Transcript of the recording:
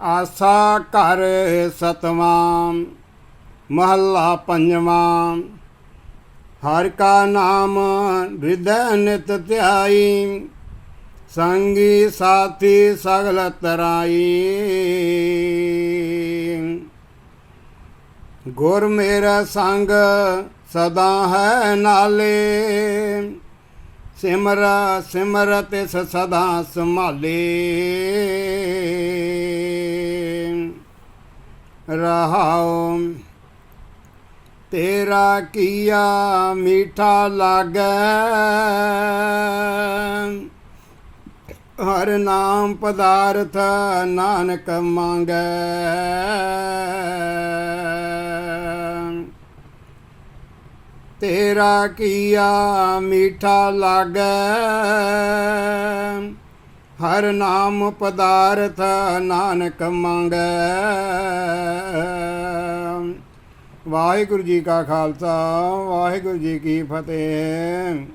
ਆਸਾ ਘਰ ਸਤਵਾਂ ਮਹੱਲਾ ਪੰਜਵਾਂ। ਹਰ ਕਾ ਨਾਮ ਹਿਰਦੈ ਨਿਤ ਧਿਆਈ, ਸੰਗੀ ਸਾਥੀ ਸਗਲ ਤਰਾਈ। ਗੁਰ ਮੇਰਾ ਸੰਗ ਸਦਾ ਹੈ ਨਾਲੇ, ਸਿਮਰ ਸਿਮਰਤ ਸਦਾ ਸੰਭਾਲੇ। ਰਹਾਉ। ਤੇਰਾ ਕੀਆ ਮੀਠਾ ਲਾਗੈ। ਹਰ ਨਾਮ ਪਦਾਰਥ ਨਾਨਕ ਮੰਗੈ। ਤੇਰਾ ਕੀਆ ਮੀਠਾ ਲਾਗੈ। ਹਰ ਨਾਮ ਪਦਾਰਥ ਨਾਨਕ ਮੰਗੈ। ਵਾਹਿਗੁਰੂ ਜੀ ਕਾ ਖਾਲਸਾ ਵਾਹਿਗੁਰੂ ਜੀ ਕੀ ਫਤਿਹ।